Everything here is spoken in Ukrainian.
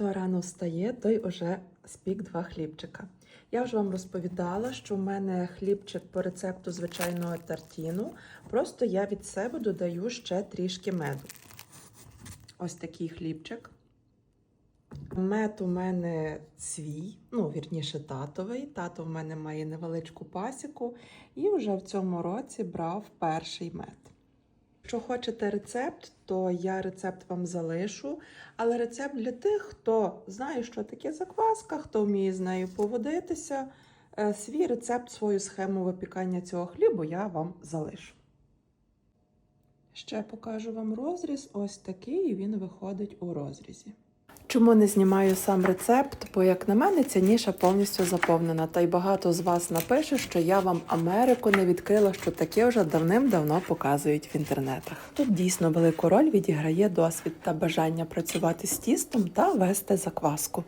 Хто рано встає, той уже спік два хлібчика. Я вже вам розповідала, що в мене хлібчик по рецепту звичайного тартіну. Просто я від себе додаю ще трішки меду. Ось такий хлібчик. Мед у мене свій, ну, вірніше, татовий. Тато в мене має невеличку пасіку і вже в цьому році брав перший мед. Якщо хочете рецепт, то я рецепт вам залишу. Але рецепт для тих, хто знає, що таке закваска, хто вміє з нею поводитися. Е, Свій рецепт, свою схему випікання цього хлібу я вам залишу. Ще покажу вам розріз. Ось такий і він виходить у розрізі. Чому не знімаю сам рецепт? Бо, як на мене, ця ніша повністю заповнена. Та й багато з вас напише, що я вам Америку не відкрила, що таке вже давним-давно показують в інтернетах. Тут дійсно велику роль відіграє досвід та бажання працювати з тістом та вести закваску.